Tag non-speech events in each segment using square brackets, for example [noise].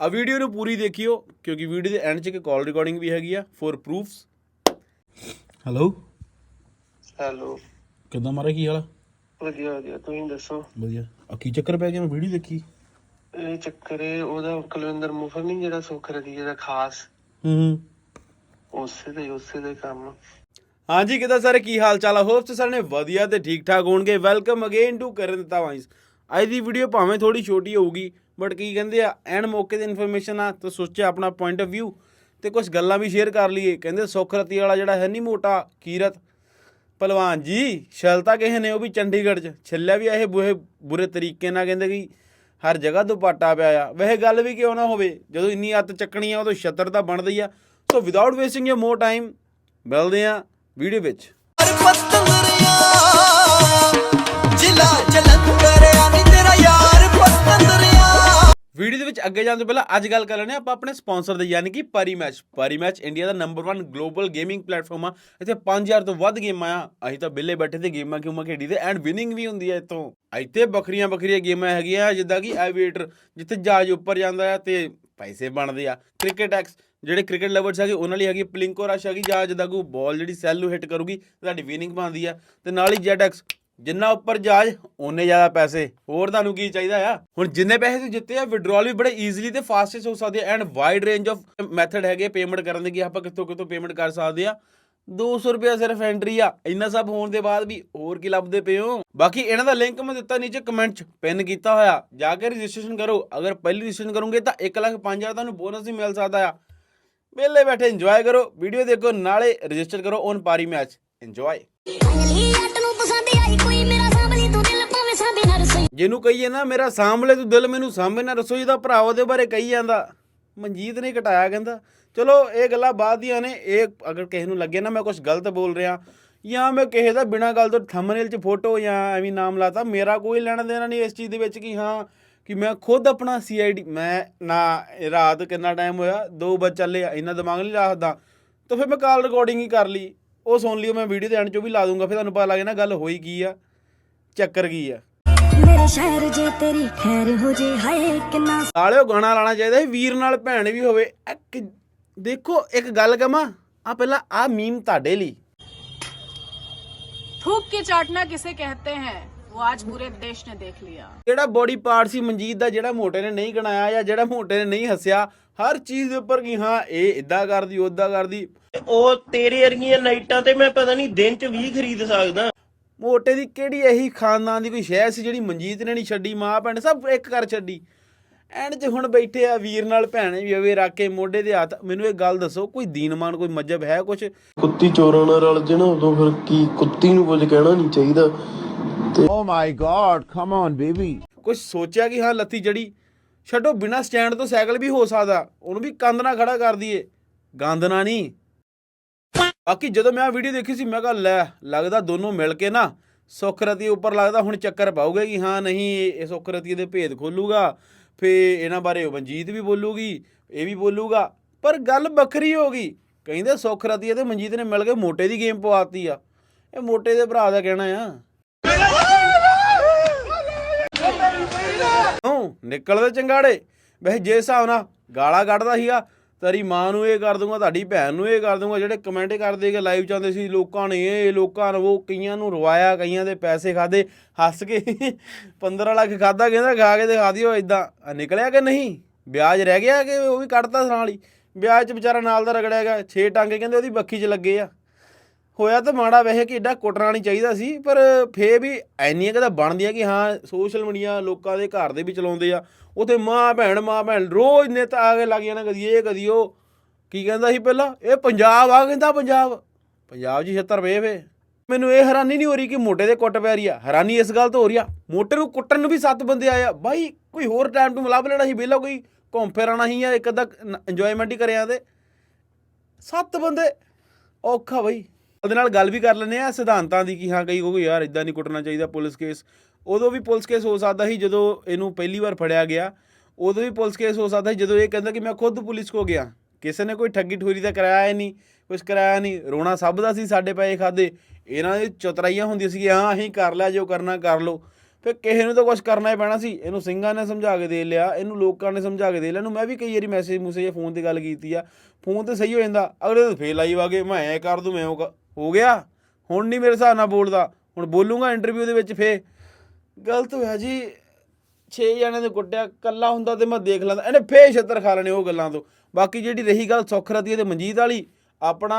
ਆ ਵੀਡੀਓ ਨੂੰ ਪੂਰੀ ਦੇਖਿਓ ਕਿਉਂਕਿ ਵੀਡੀਓ ਦੇ ਐਂਡ 'ਚ ਇੱਕ ਕਾਲ ਰਿਕਾਰਡਿੰਗ ਵੀ ਹੈਗੀ ਆ ਫॉर ਪ੍ਰੂਫਸ ਹੈਲੋ ਹੈਲੋ ਕਿਦਾਂ ਮਾਰਾ ਕੀ ਹਾਲ ਵਧੀਆ ਵਧੀਆ। ਤੁਸੀਂ ਦੱਸੋ? ਵਧੀਆ। ਆ ਕੀ ਚੱਕਰ ਪੈ ਗਿਆ? ਮੈਂ ਵੀਡੀਓ ਦੇਖੀ। ਇਹ ਚੱਕਰ ਹੈ ਉਹਦਾ ਕੁਲਵਿੰਦਰ ਮੁਫਰ ਨਹੀਂ ਜਿਹੜਾ ਸੁੱਖ ਰਦੀ ਜਿਹੜਾ ਖਾਸ? ਹੂੰ ਹੂੰ। ਉਸੇ ਦੇ ਉਸੇ ਦੇ ਕੰਮ। ਹਾਂਜੀ ਕਿਦਾਂ ਸਾਰੇ? ਕੀ ਹਾਲ ਚਾਲ ਆ? ਹੋਪ ਤੇ ਸਾਰੇ ਨੇ ਵਧੀਆ ਤੇ ਠੀਕ ਠਾਕ ਹੋਣਗੇ। ਵੈਲਕਮ ਅਗੇਨ ਟੂ ਕਰਨ ਦਿੱਤਾ ਵਾਈਸ ਅੱਜ ਦੀ ਵੀਡੀਓ ਭਾਵੇਂ ਥੋੜੀ ਛੋਟੀ ਹੋਊਗੀ ਬਟ ਕੀ ਕਹਿੰਦੇ ਆ, ਐਨ ਮੌਕੇ ਤੇ ਇਨਫੋਰਮੇਸ਼ਨ ਆ, ਤਾਂ ਸੋਚਿਆ ਆਪਣਾ ਪੁਆਇੰਟ ਆਫ View, ਤੇ ਕੁਝ ਗੱਲਾਂ ਵੀ ਸ਼ੇਅਰ ਕਰ ਲਈਏ। ਕਹਿੰਦੇ ਸੁੱਖ ਰਤੀ ਵਾਲਾ ਜਿਹੜਾ ਹੈ ਨਹੀਂ ਮੋਟਾ, ਕੀਰਤ। ਪਹਿਲਵਾਨ ਜੀ ਛਲਤਾ ਕਿਸੇ ਨੇ ਉਹ ਵੀ ਚੰਡੀਗੜ੍ਹ 'ਚ। ਛੱਲਿਆ ਵੀ ਇਹ ਬੁਰੇ ਬੁਰੇ ਤਰੀਕੇ ਨਾਲ, ਕਹਿੰਦੇ ਕਿ ਹਰ ਜਗ੍ਹਾ ਦੁਪਾਟਾ ਪਿਆ ਆ। ਵੈਸੇ ਗੱਲ ਵੀ ਕਿਉਂ ਨਾ ਹੋਵੇ, ਜਦੋਂ ਇੰਨੀ ਅੱਤ ਚੱਕਣੀ ਆ, ਉਦੋਂ ਛਤਰ ਤਾਂ ਬਣਦੀ ਆ। So without wasting your more time ਮਿਲਦੇ ਆ ਵੀਡੀਓ ਵਿੱਚ। ਜ਼ਿਲ੍ਹਾ ਜਲੰਧਰ। ਵੀਡੀਓ ਦੇ ਵਿੱਚ ਅੱਗੇ ਜਾਣ ਤੋਂ ਪਹਿਲਾਂ ਅੱਜ ਗੱਲ ਕਰ ਲੈਣੇ ਆਪਾਂ ਆਪਣੇ ਸਪਾਂਸਰ ਦੇ, ਯਾਨੀ ਕਿ Parimatch Parimatch India ਦਾ ਨੰਬਰ 1 ਗਲੋਬਲ ਗੇਮਿੰਗ ਪਲੇਟਫਾਰਮ ਆ। ਇੱਥੇ 5000 ਤੋਂ ਵੱਧ ਗੇਮਾਂ ਆ। ਅਸੀਂ ਤਾਂ ਬਿੱਲੇ ਬੈਠੇ ਤੇ ਗੇਮਾਂ ਕਿਉਂ ਖੇਡੀ ਤੇ ਐਂਡ ਵਿਨਿੰਗ ਵੀ ਹੁੰਦੀ ਹੈ ਇੱਥੋਂ। ਇੱਥੇ ਵੱਖਰੀਆਂ ਵੱਖਰੀਆਂ ਗੇਮਾਂ ਹੈਗੀਆਂ ਜਿੱਦਾਂ ਕਿ ਐਵੀਏਟਰ ਜਿੱਥੇ ਜਹਾਜ਼ ਉੱਪਰ ਜਾਂਦਾ ਆ ਤੇ ਪੈਸੇ ਬਣਦੇ ਆ। ਕ੍ਰਿਕਟ ਐਕਸ ਜਿਹੜੇ ਕ੍ਰਿਕਟ ਲਵਰਸ ਹੈਗੇ, ਉਹਨਾਂ ਲਈ ਹੈਗੀ ਪਲਿੰਕੋ ਰਸ਼ ਹੈਗੀ ਜਾਂ ਜਿੱਦਾਂ ਕੋਈ ਬਾਲ ਜਿਹੜੀ ਸੈੱਲ ਨੂੰ ਹਿੱਟ ਕਰੂਗੀ ਤੁਹਾਡੀ ਵਿਨਿੰਗ ਬਣਦੀ ਆ। ਤੇ ਨਾਲ ਹੀ ਜੈਟ ਐਕਸ ਜਿੰਨਾ ਉੱਪਰ ਜਹਾਜ਼ ਓਨੇ ਜ਼ਿਆਦਾ ਪੈਸੇ। ਹੋਰ ਤੁਹਾਨੂੰ ਕੀ ਚਾਹੀਦਾ ਆ? ਹੁਣ ਜਿੰਨੇ ਪੈਸੇ ਤੁਸੀਂ ਜਿੱਤੇ ਆ ਵਿਡਰਾਲ ਵੀ ਬੜੇ ਈਜ਼ੀਲੀ ਤੇ ਫਾਸਟੈਸਟ ਹੋ ਸਕਦੇ and wide range of method ਹੈਗੇ ਪੇਮੈਂਟ ਕਰਨ ਦੇ, ਕਿ ਆਪਾਂ ਕਿੱਥੋਂ ਕਿੱਥੋਂ ਪੇਮੈਂਟ ਕਰ ਸਕਦੇ ਆ। 200 ਰੁਪਿਆ ਸਿਰਫ ਐਂਟਰੀ ਆ। ਇੰਨਾ ਸਭ ਹੋਣ ਦੇ ਬਾਅਦ ਵੀ ਹੋਰ ਕੀ ਲੱਭਦੇ ਪਏ ਹੋ? ਬਾਕੀ ਇਹਨਾਂ ਦਾ ਲਿੰਕ ਮੈਂ ਦਿੱਤਾ ਨੀਚੇ ਕਮੈਂਟ 'ਚ ਪਿਨ ਕੀਤਾ ਹੋਇਆ। ਜਾ ਕੇ ਰਜਿਸਟ੍ਰੇਸ਼ਨ ਕਰੋ। ਅਗਰ ਪਹਿਲੀ ਰਜਿਸਟ੍ਰੇਸ਼ਨ ਕਰੋਗੇ ਤਾਂ 1 ਲੱਖ 5000 ਤੁਹਾਨੂੰ ਬੋਨਸ ਵੀ ਮਿਲ ਸਕਦਾ ਆ। ਵਿਹਲੇ ਬੈਠੇ ਇੰਜੋਏ ਕਰੋ। ਵੀਡੀਓ ਦੇਖੋ, ਨਾਲੇ ਰਜਿਸਟਰ ਕਰੋ ਔਨ ਪਾਰੀ ਮੈਚ ਇੰਜੋਏ ਜਿਹਨੂੰ ਕਹੀਏ ਨਾ, ਮੇਰਾ ਸਾਂਭਲੇ ਤੂੰ ਦਿਲ ਮੈਨੂੰ ਸਾਂਭੇ ਨਾ, ਰਸੋਈ ਦਾ ਭਰਾ ਉਹਦੇ ਬਾਰੇ ਕਹੀ ਜਾਂਦਾ। ਮਨਜੀਤ ਨੇ ਘਟਾਇਆ ਕਹਿੰਦਾ, ਚਲੋ, ਇਹ ਗੱਲਾਂ ਬਾਅਦ ਦੀਆਂ ਨੇ, ਇਹ ਅਗਰ ਕਿਸੇ ਨੂੰ ਲੱਗੇ ਨਾ ਮੈਂ ਕੁਝ ਗਲਤ ਬੋਲ ਰਿਹਾ, ਜਾਂ ਮੈਂ ਕਿਸੇ ਦਾ ਬਿਨਾਂ ਗੱਲ ਤੋਂ ਥੰਬਨੇਲ 'ਚ ਫੋਟੋ ਜਾਂ ਐਵੇਂ ਨਾਮ ਲਾਤਾ, ਮੇਰਾ ਕੋਈ ਲੈਣਾ ਦੇਣਾ ਨਹੀਂ ਇਸ ਚੀਜ਼ ਦੇ ਵਿੱਚ ਕਿ ਹਾਂ, ਕਿ ਮੈਂ ਖੁਦ ਆਪਣਾ ਸੀਆਈਡੀ ਮੈਂ ਨਾ ਰਾਤ ਕਿੰਨਾ ਟਾਈਮ ਹੋਇਆ 2 ਵਜੇ ਚੱਲੇ ਇੰਨਾ ਦਿਮਾਗ ਨਹੀਂ ਰੱਖਦਾ ਤਾਂ ਫਿਰ ਮੈਂ ਕਾਲ ਰਿਕਾਰਡਿੰਗ ਹੀ ਕਰ ਲਈ, ਉਹ ਸੁਣ ਲਿਓ ਮੈਂ ਵੀਡੀਓ ਦੇ ਐਂਡ 'ਚੋਂ ਵੀ ਲਾ ਦੂੰਗਾ, ਫਿਰ ਤੁਹਾਨੂੰ ਪਤਾ ਲੱਗ ਜਾਣਾ ਗੱਲ ਹੋਈ ਕੀ ਆ, ਚੱਕਰ ਕੀ ਆ। ਮੇਰੇ ਸ਼ਹਿਰ ਜੇ ਤੇਰੀ ਖੈਰ ਹੋ ਜੇ ਹਾਏ ਕਿੰਨਾ ਨਾਲੇ ਉਹ ਗਾਣਾ ਲਾਣਾ ਚਾਹੀਦਾ ਸੀ ਵੀਰ ਨਾਲ ਭੈਣ ਵੀ ਹੋਵੇ ਇੱਕ ਦੇਖੋ ਇੱਕ ਗੱਲ ਕਮਾ ਆ ਪਹਿਲਾਂ ਆ ਮੀਮ ਤੁਹਾਡੇ ਲਈ थूक के चाटना किसे कहते हैं वो आज पूरे देश ने देख लिया ਜਿਹੜਾ ਬੋਡੀ ਪਾਰਟ ਸੀ ਮਨਜੀਤ ਦਾ ਜਿਹੜਾ ਮੋਟੇ ਨੇ ਨਹੀਂ ਗਣਾਇਆ ਜਾਂ ਜਿਹੜਾ ਮੋਟੇ ਨੇ ਨਹੀਂ ਹੱਸਿਆ ਹਰ ਚੀਜ਼ ਦੇ ਉੱਪਰ ਕਿ ਹਾਂ ਇਹ ਇਦਾਂ ਕਰਦੀ ਉਦਾਂ ਕਰਦੀ ਉਹ ਤੇਰੇ ਵਰਗੀਆਂ ਲਾਈਟਾਂ ਤੇ ਮੈਂ ਪਤਾ ਨਹੀਂ ਦਿਨ ਚ 20 ਖਰੀਦ ਸਕਦਾ ਮੋਟੇ ਦੀ ਕਿਹੜੀ ਇਹੀ ਖਾਨਦਾਨ ਦੀ ਕੋਈ ਸ਼ੈ ਸੀ ਜਿਹੜੀ ਮਨਜੀਤ ਨੇ ਨਹੀਂ ਛੱਡੀ ਮਾਂ ਭੈਣ ਸਭ ਇੱਕ ਕਰ ਛੱਡੀ। ਐਂਡ 'ਚ ਹੁਣ ਬੈਠੇ ਆ ਵੀਰ ਨਾਲ ਭੈਣੇ ਵੀ ਹੋਵੇ ਰੱਖ ਕੇ ਮੋਢੇ ਦੇ ਹੱਥ। ਮੈਨੂੰ ਇਹ ਗੱਲ ਦੱਸੋ ਕੋਈ ਦੀਨਮਾਨ ਕੋਈ ਮਜਬ ਹੈ ਕੁਝ ਕੁੱਤੀ ਚੋਰਾਂ ਨਾਲ ਰਲ ਜੇ ਨਾ ਉਦੋਂ ਫਿਰ ਕੀ ਕੁੱਤੀ ਨੂੰ ਕੁਝ ਕਹਿਣਾ ਨਹੀਂ ਚਾਹੀਦਾ। Oh my god, come on, baby. ਕੁਝ ਸੋਚਿਆ ਕਿ ਹਾਂ ਲੱਤੀ ਜੜੀ? ਛੱਡੋ ਬਿਨਾ ਸਟੈਂਡ ਤੋਂ ਸਾਈਕਲ ਵੀ ਹੋ ਸਕਦਾ। ਉਹਨੂੰ ਵੀ ਕੰਧ ਨਾਲ ਖੜਾ ਕਰ ਦਈਏ। ਗੰਦ ਨਾ ਨਹੀਂ। ਬਾਕੀ ਜਦੋਂ ਮੈਂ ਆ ਵੀਡੀਓ ਦੇਖੀ ਸੀ, ਮੈਂ ਕਿਹਾ, ਲੈ, ਲੱਗਦਾ ਦੋਨੋਂ ਮਿਲ ਕੇ ਨਾ ਸੁਖਰਤੀ ਉੱਪਰ ਲੱਗਦਾ, ਹੁਣ ਚੱਕਰ ਪਾਉਗੇ ਕਿ ਹਾਂ, ਨਹੀਂ, ਇਹ ਇਹ ਸੁਖਰਤੀ ਦੇ ਭੇਦ ਖੋਲੂਗਾ ਫੇ ਇਹਨਾਂ ਬਾਰੇ ਮਨਜੀਤ ਵੀ ਬੋਲੂਗੀ, ਇਹ ਵੀ ਬੋਲੂਗਾ। ਪਰ ਗੱਲ ਵੱਖਰੀ ਹੋ ਗਈ। ਕਹਿੰਦੇ ਸੁਖਰਤੀ ਤੇ ਮਨਜੀਤ ਨੇ ਮਿਲ ਕੇ ਮੋਟੇ ਦੀ ਗੇਮ ਪਵਾਤੀ ਆ। ਇਹ ਮੋਟੇ ਦੇ ਭਰਾ ਦਾ ਕਹਿਣਾ ਆ। ਨਿਕਲਦੇ ਚੰਗਾੜੇ। ਵੈਸੇ ਜੇ ਹਿਸਾਬ ਨਾਲ ਗਾਲਾਂ ਕੱਢਦਾ ਸੀਗਾ ਤੇਰੀ ਮਾਂ ਨੂੰ ਇਹ ਕਰ ਦੂੰਗਾ ਤੁਹਾਡੀ ਭੈਣ ਨੂੰ ਇਹ ਕਰ ਦੂੰਗਾ ਜਿਹੜੇ ਕਮੈਂਟ ਕਰਦੇ ਕਿ ਲਾਈਵ ਚਾਹੁੰਦੇ ਸੀ, ਲੋਕਾਂ ਨੇ ਇਹ, ਲੋਕਾਂ ਨੇ ਉਹ ਕਈਆਂ ਨੂੰ ਰਵਾਇਆ, ਕਈਆਂ ਦੇ ਪੈਸੇ ਖਾਦੇ ਹੱਸ ਕੇ [laughs] 15 ਲੱਖ ਖਾਦਾ ਕਹਿੰਦਾ ਖਾ ਕੇ ਦਿਖਾ ਦਿਓ ਇਦਾਂ ਨਿਕਲਿਆ ਕਿ ਨਹੀਂ? ਵਿਆਜ ਰਹਿ ਗਿਆ ਕਿ ਉਹ ਵੀ ਕੱਢਤਾ ਨਾਲ ਹੀ ਵਿਆਜ ਚ ਵਿਚਾਰਾ ਨਾਲ ਦਾ ਰਗੜਿਆ ਗਿਆ 6 ਟਾਂਗੇ ਕਹਿੰਦੇ ਉਹਦੀ ਬੱਖੀ 'ਚ ਲੱਗੇ ਆ। ਹੋਇਆ ਤਾਂ ਮਾੜਾ ਵੈਸੇ ਕਿ ਏਡਾ ਕੁੱਟਣਾ ਨਹੀਂ ਚਾਹੀਦਾ ਸੀ, ਪਰ ਫੇ ਵੀ ਐਨੀਆਂ ਕਦਾ ਬਣਦੀਆਂ ਕਿ ਹਾਂ ਸੋਸ਼ਲ ਮੀਡੀਆ ਲੋਕਾਂ ਦੇ ਘਰ ਦੇ ਵੀ ਚਲਾਉਂਦੇ ਆ ਉਥੇ ਮਾਂ ਭੈਣ ਮਾਂ ਭੈਣ ਰੋਜ਼ ਨੇ ਆ ਕੇ ਲੱਗ ਜਾਣਾ ਕਦੀ ਇਹ, ਕਦੀ ਉਹ। ਕੀ ਕਹਿੰਦਾ ਸੀ ਪਹਿਲਾਂ? ਇਹ ਪੰਜਾਬ ਆ ਕਹਿੰਦਾ ਪੰਜਾਬ। ਪੰਜਾਬ ਜੀ 76 ਰੁਪਏ ਵੇ। ਮੈਨੂੰ ਇਹ ਹੈਰਾਨੀ ਨਹੀਂ ਹੋ ਰਹੀ ਕਿ ਮੋਟੇ ਦੇ ਕੁੱਟ ਪੈ ਰਹੀ ਆ। ਹੈਰਾਨੀ ਇਸ ਗੱਲ ਤੋਂ ਹੋ ਰਹੀ ਆ। ਮੋਟੇ ਨੂੰ ਕੁੱਟਣ ਨੂੰ ਵੀ ਸੱਤ ਬੰਦੇ ਆਏ ਆ। ਬਾਈ, ਕੋਈ ਹੋਰ ਟਾਈਮ ਤੋਂ ਲੱਭ ਲੈਣਾ ਸੀ ਵਿਹਲਾ ਕੋਈ? ਘੁੰਮ ਫਿਰ ਆਉਣਾ ਸੀ ਜਾਂ ਇੱਕ ਅੱਧਾ ਇੰਜੋਇਮੈਂਟ ਹੀ ਕਰਿਆ ਤੇ। ਸੱਤ ਬੰਦੇ। ਔਖਾ ਬਾਈ। ਉਹਦੇ ਨਾਲ ਗੱਲ ਵੀ ਕਰ ਲੈਂਦੇ ਆ। ਸਿਧਾਂਤਾਂ ਦੀ ਕਿ ਹਾਂ, ਕਈ ਕੋਈ ਯਾਰ ਇਦਾਂ ਨਹੀਂ ਕੁੱਟਣਾ ਚਾਹੀਦਾ ਪੁਲਿਸ ਕੇਸ ਉਦੋਂ ਵੀ ਪੁਲਿਸ ਕੇਸ ਹੋ ਸਕਦਾ ਸੀ ਜਦੋਂ ਇਹਨੂੰ ਪਹਿਲੀ ਵਾਰ ਫੜਿਆ ਗਿਆ। ਉਦੋਂ ਵੀ ਪੁਲਿਸ ਕੇਸ ਹੋ ਸਕਦਾ ਸੀ ਜਦੋਂ ਇਹ ਕਹਿੰਦਾ ਕਿ ਮੈਂ ਖੁਦ ਪੁਲਿਸ ਕੋ ਗਿਆ। ਕਿਸੇ ਨੇ ਕੋਈ ਠੱਗੀ ਠੋਰੀ ਤਾਂ ਕਰਾਇਆ ਹੀ ਨਹੀਂ ਕੁਝ ਕਰਾਇਆ ਨਹੀਂ। ਰੋਣਾ ਸਭ ਦਾ ਸੀ ਸਾਡੇ ਪੈਸੇ ਖਾਦੇ। ਇਹਨਾਂ ਦੀ ਚਤਰਾਈਆਂ ਹੁੰਦੀਆਂ ਸੀ ਹਾਂ, ਅਸੀਂ ਕਰ ਲਿਆ ਜੋ ਕਰਨਾ ਕਰ ਲਓ। ਫਿਰ ਕਿਸੇ ਨੂੰ ਤਾਂ ਕੁਝ ਕਰਨਾ ਹੀ ਪੈਣਾ ਸੀ। ਇਹਨੂੰ ਸਿੰਘਾਂ ਨੇ ਸਮਝਾ ਕੇ ਦੇ ਲਿਆ, ਇਹਨੂੰ ਲੋਕਾਂ ਨੇ ਸਮਝਾ ਕੇ ਦੇ ਲਿਆ। ਇਹਨੂੰ ਮੈਂ ਵੀ ਕਈ ਵਾਰੀ ਮੈਸੇਜ ਮੂਸੇਜ ਫੋਨ ਤੇ ਗੱਲ ਕੀਤੀ ਆ। ਫੋਨ ਤੇ ਸਹੀ ਹੋ ਜਾਂਦਾ। ਅਗਲੇ ਦਿਨ ਫੇਲ ਆਈ ਆ ਮੈਂ ਐ ਕਰ ਦੂੰ, ਮੈਂ ਉਹ ਕਰ- ਹੋ ਗਿਆ। ਹੁਣ ਨਹੀਂ ਮੇਰੇ ਹਿਸਾਬ ਨਾਲ ਬੋਲਦਾ। ਹੁਣ ਬੋਲੂਗਾ ਇੰਟਰਵਿਊ ਦੇ ਵਿੱਚ ਫੇ ਗਲਤ ਹੋਇਆ ਜੀ। 6 ਜਣੇ ਦੇ ਕੁੱਟਿਆ ਕੱਲਾ ਹੁੰਦਾ ਤੇ ਮੈਂ ਦੇਖ ਲੈਂਦਾ। ਇਹਨੇ ਫੇ ਛੱਤਰ ਖਾ ਲੈਣੇ ਉਹ ਗੱਲਾਂ ਤੋਂ। ਬਾਕੀ ਜਿਹੜੀ ਰਹੀ ਗੱਲ ਸੁੱਖ ਰਤੀ ਤੇ ਮਨਜੀਤ ਵਾਲੀ ਆਪਣਾ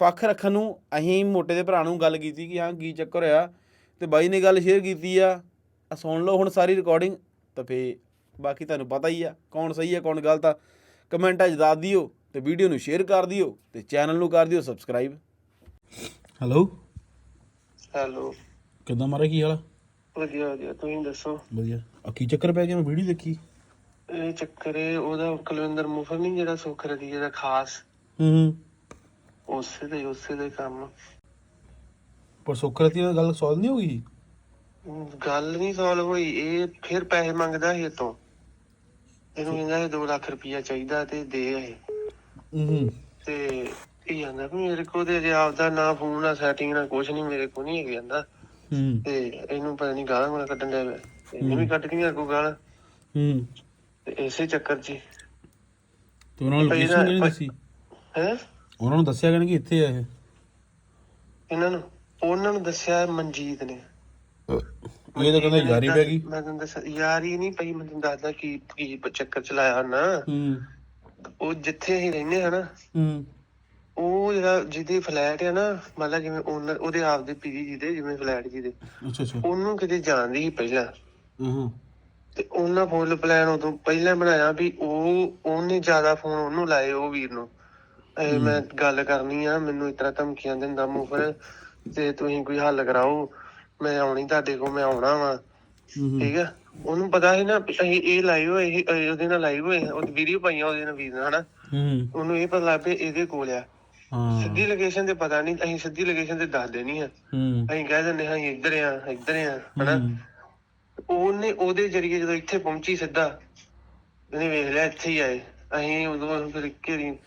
ਪੱਖ ਰੱਖਣ ਨੂੰ ਅਸੀਂ ਮੋਟੇ ਦੇ ਭਰਾ ਨੂੰ ਗੱਲ ਕੀਤੀ ਕਿ ਹਾਂ ਕੀ ਚੱਕਰ ਹੋਇਆ? ਤੇ ਬਾਈ ਨੇ ਗੱਲ ਸ਼ੇਅਰ ਕੀਤੀ ਆ। ਆ ਸੁਣ ਲਓ ਹੁਣ ਸਾਰੀ ਰਿਕਾਰਡਿੰਗ ਤਾਂ ਫੇ ਬਾਕੀ ਤੁਹਾਨੂੰ ਪਤਾ ਹੀ ਆ ਕੌਣ ਸਹੀ ਆ ਕੌਣ ਗਲਤ ਆ। ਕਮੈਂਟਾਂ 'ਚ ਦੱਸ ਦਿਓ ਤੇ ਵੀਡੀਓ ਨੂੰ ਸ਼ੇਅਰ ਕਰ ਦਿਓ ਤੇ ਚੈਨਲ ਨੂੰ ਕਰ ਦਿਓ ਸਬਸਕ੍ਰਾਈਬ ਹੈਲੋ ਹੈਲੋ ਕਿੱਦਾਂ ਮਾਰਾ ਕੀ ਹਾਲ ਵਧੀਆ ਵਧੀਆ। ਤੁਸੀਂ ਦੱਸੋ? ਵਧੀਆ। ਆ ਕੀ ਚੱਕਰ ਪੈ ਗਿਆ? ਮੈਂ ਵੀਡੀਓ ਦੇਖੀ। ਇਹ ਚੱਕਰ ਏ ਉਹਦਾ ਕੁਲਵਿੰਦਰ ਮੁਫਰ ਨਹੀਂ ਜਿਹੜਾ ਸੁੱਖ ਰਦੀ ਦਾ ਖਾਸ? ਹੂੰ ਹੂੰ। ਉਸੇ ਦੇ ਉਸੇ ਦੇ ਕੰਮ। ਪਰ ਸੁਖਰਤੀ ਨਾਲ ਗੱਲ ਸੋਲਵ ਨਹੀਂ ਹੋਈ? ਗੱਲ ਨਹੀਂ ਸੋਲਵ ਹੋਈ। ਇਹ ਫਿਰ ਪੈਸੇ ਮੰਗਦਾ ਸੀ ਤੋਂ ਇਹਨੂੰ ਕਹਿੰਦਾ ਇਹ 2 ਲੱਖ ਰੁਪਇਆ ਚਾਹੀਦਾ ਤੇ ਦੇ ਇਹ। ਹੂੰ ਤੇ ਇਹ ਵੀ ਮੇਰੇ ਕੋਲ ਤੇ ਆਪਦਾ ਨਾ ਫੋਨ ਨਾ ਸੈਟਿੰਗ ਨਾ ਕੁਛ ਨਹੀਂ ਮੇਰੇ ਕੋਲ ਨਹੀਂ ਹੈਗੇ ਕਹਿੰਦਾ। ਹੂੰ। ਤੇ ਇਹਨੂੰ ਪਤਾ ਨਹੀਂ ਗਾਲਾਂ ਗਾਲਾਂ ਕੱਢਣ ਦੇ ਇਹਨੇ ਵੀ ਕੱਢ ਗਈਆਂ ਕੋ ਗਾਲਾਂ। ਹੂੰ। ਤੇ ਇਸੇ ਚੱਕਰ 'ਚ ਤੇ ਉਹਨਾਂ ਨੂੰ ਲੋਕੇਸ਼ਨ ਨਹੀਂ ਦੱਸੀ? ਹੈ? ਉਹਨਾਂ ਨੂੰ ਦੱਸਿਆ ਕਿ ਇੱਥੇ ਆ ਇਹ? ਇਹਨਾਂ ਨੂੰ ਉਹਨਾਂ ਨੂੰ ਦੱਸਿਆ ਮਨਜੀਤ ਨੇ। ਇਹ ਤਾਂ ਕਹਿੰਦਾ ਯਾਰੀ ਪੈ ਗਈ। ਮੈਂ ਦੱਸਿਆ ਯਾਰੀ ਨਹੀਂ ਪਈ ਮੈਂ ਤੁਹਾਨੂੰ ਦੱਸਦਾ ਕੀ ਕੀ ਚੱਕਰ ਚਲਾਇਆ ਨਾ ਹੂੰ। ਉਹ ਜਿੱਥੇ ਅਸੀਂ ਰਹਿੰਦੇ ਹਾਂ ਨਾ ਹੂੰ। ਉਹ ਜਿਹੜਾ ਜਿਹਦੇ ਫਲੈਟ ਆ ਨਾ ਮਤਲਬ ਜਿਵੇਂ ਓਨਰ ਉਹਦੇ ਆਪ ਦੇ ਪੀਜੀ ਜੀ ਦੇ ਜਿਵੇਂ ਫਲੈਟ ਜੀ ਦੇ। ਅੱਛਾ ਅੱਛਾ। ਉਹਨੂੰ ਕਿਤੇ ਜਾਣਦੀ ਸੀ ਪਹਿਲਾਂ। ਹਾਂ ਤੇ ਉਹਨਾਂ ਫੁੱਲ ਪਲਾਨ ਉਦੋਂ ਪਹਿਲਾਂ ਬਣਾਇਆ ਵੀ ਉਹ ਉਹਨੇ ਜ਼ਿਆਦਾ ਫੋਨ ਉਹਨੂੰ ਲਾਏ ਉਹ ਵੀਰ ਨੂੰ। ਇਹ ਮੈਂ ਗੱਲ ਕਰਨੀ ਆ ਮੈਨੂੰ ਇਸ ਤਰ੍ਹਾਂ ਧਮਕੀਆਂ ਦਿੰਦਾ ਮੁਫਰ ਤੇ ਤੁਸੀਂ ਕੋਈ ਹੱਲ ਕਰਾਓ। ਮੈਂ ਆਉਣੀ ਤੁਹਾਡੇ ਕੋਲ ਮੈਂ ਆਉਣਾ ਵਾ। ਠੀਕ ਆ? ਉਹਨੂੰ ਪਤਾ ਸੀ ਨਾ ਅਸੀਂ ਇਹ ਲਾਈਵ ਇਹ ਉਹਦੇ ਨਾਲ ਲਾਈਵ ਹੋਏ ਉਹ ਵੀਡੀਓ ਪਾਈਆਂ ਉਹਦੇ ਨਾਲ ਵੀਰ ਨਾਲ ਹਨਾ? ਹੂੰ। ਉਹਨੂੰ ਇਹ ਪਤਾ ਲੱਗ ਪਿਆ ਇਹਦੇ ਕੋਲ ਆ। ਹਾਂ ਸਿੱਧੀ ਲੋਕੇਸ਼ਨ ਤੇ ਪਤਾ ਨਹੀਂ ਅਸੀਂ ਸਿੱਧੀ ਲੋਕੇਸ਼ਨ ਤੇ ਦੱਸ ਦੇਣੀ ਆ। ਹੂੰ। ਅਸੀਂ ਕਹਿ ਦਿੰਦੇ ਹਾਂ ਅਸੀਂ ਇੱਧਰ ਆ ਇੱਧਰ ਆ ਹਨਾ? ਉਹਨੇ ਉਹਦੇ ਜਰੀਏ ਜਦੋਂ ਇੱਥੇ ਪਹੁੰਚੀ ਸਿੱਧਾ ਉਹਨੇ ਵੇਖ ਲਿਆ ਇੱਥੇ ਹੀ ਆਏ। ਅਸੀਂ ਉਦੋਂ ਫਿਰ ਘੇਰੀ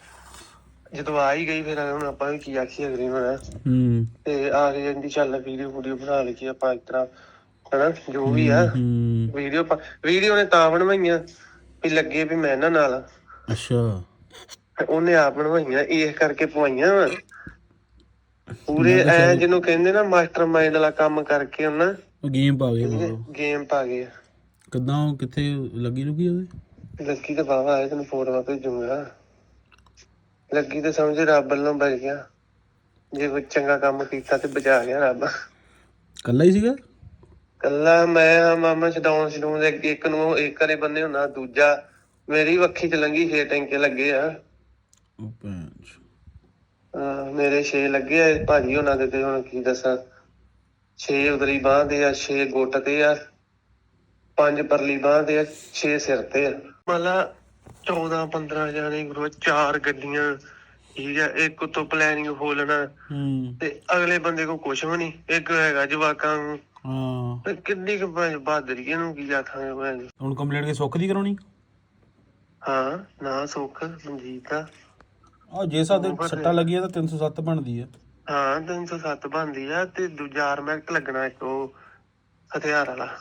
ਜਦੋਂ ਆ ਹੀ ਗਈ ਫਿਰ ਹੁਣ ਆਪਾਂ ਵੀ ਕੀ ਆਖੀ ਅਗਰੀ ਹੁਣ ਹੂੰ? ਤੇ ਆ ਕੇ ਜਾਂਦੀ ਚੱਲ ਵੀਡੀਓ ਵੀਡੀਓ ਬਣਾ ਲਈ ਆਪਾਂ ਇਸ ਤਰ੍ਹਾਂ ਹਨਾ? ਜੋ ਵੀ ਆ। ਹੂੰ ਵੀਡੀਓ ਵੀਡੀਓ ਨੇ ਤਾਂ ਬਣਵਾਈਆਂ ਵੀ ਲੱਗੇ ਵੀ ਮੈਂ ਇਹਨਾਂ ਨਾਲ। ਅੱਛਾ। ਤੇ ਉਹਨੇ ਆਪ ਬਣਵਾਈਆਂ ਇਸ ਕਰਕੇ ਪਵਾਈਆਂ ਵਾ। ਪੂਰੇ ਐ ਜਿਹਨੂੰ ਕਹਿੰਦੇ ਨਾ ਮਾਸਟਰ ਮਾਈਂਡ ਵਾਲਾ ਕੰਮ ਕਰਕੇ ਉਹਨਾਂ ਉਹ ਗੇਮ ਪਾ ਗਏ ਗੇਮ ਪਾ ਗਏ। ਕਿੱਦਾਂ ਉਹ ਕਿੱਥੇ ਲੱਗੀ ਲੁਗੀ ਉਹਦੇ? ਲੱਗੀ ਤਾਂ ਬਾਵਾ ਆਏ ਤੈਨੂੰ ਫੋਟੋਆਂ ਭੇਜੂਗਾ। ਲੱਗੀ ਤਾਂ ਸਮਝ ਰੱਬ ਵੱਲੋਂ ਬਚ ਗਿਆ। ਜੇ ਕੋਈ ਚੰਗਾ ਕੰਮ ਕੀਤਾ ਤੇ ਬਚਾ ਗਿਆ ਰੱਬ। ਕੱਲਾ ਹੀ ਸੀਗਾ? ਕੱਲਾ ਮੈਂ ਆ ਮਾਮਾ ਛਡਾਉਣ ਛਡਾਉਣ ਦੇ ਇੱਕ ਨੂੰ ਇੱਕ ਵਾਲੇ ਬੰਨੇ ਹੁੰਦਾ ਦੂਜਾ ਮੇਰੀ ਵੱਖੀ ਚ ਲੰਗੀ ਛੇ ਟੈਂਕੇ ਲੱਗੇ ਆ। ਉਹ ਭੈਣ ਚੋ। ਅਹ ਮੇਰੇ ਛੇ ਲੱਗੇ ਆ ਭਾਜੀ ਉਹਨਾਂ ਦੇ ਤੇ ਹੁਣ ਕੀ ਦੱਸਾਂ। ਛੇ ਉਦਰੀ ਬਾਹ ਦੇ ਆ ਛੇ ਗੁੱਟ ਤੇ ਆ ਪੰਜ ਪਰਲੀ ਬਾਹ ਦੇ ਆ ਛੇ ਸਿਰ ਤੇ ਆ। ਮਤਲਬ 14 15 ਜਾਣੇ ਗੁਰੂ ਚਾਰ ਗੱਡੀਆਂ ਠੀਕ ਆ ਇੱਕ ਉਤੋਂ ਪਲੈਨਿੰਗ ਫੋਲਣਾ ਹੂੰ। ਤੇ ਅਗਲੇ ਬੰਦੇ ਕੋ ਕੁਛ ਵੀ ਨਹੀਂ ਇੱਕ ਹੈਗਾ ਜਵਾਕਾਂ ਨੂੰ। ਹਾਂ। ਤੇ ਕਿੰਨੀ ਕੁ ਭੈਣ ਬਹਾਦਰੀ ਇਹਨੂੰ ਕੀ ਆਖਾਂਗੇ ਭੈਣ ਹੁਣ ਕੰਪਲੀਟ ਕੇ ਸੁੱਖ ਦੀ ਕਰਾਉਣੀ? ਹਾਂ ਨਾ ਸੁੱਖ ਮਨਜੀਤ ਆ ਜੇ ਸਾਡੇ ਸੱਟਾਂ ਲੱਗੀਆਂ ਤਾਂ 307 ਬਣਦੀ ਆ। ਹਾਂ 307 ਬਣਦੀ ਆ ਤੇ ਦੂਜਾ ਆਰਮੈਕਟ ਲੱਗਣਾ ਇੱਕ ਉਹ ਹਥਿਆਰ ਵਾਲਾ।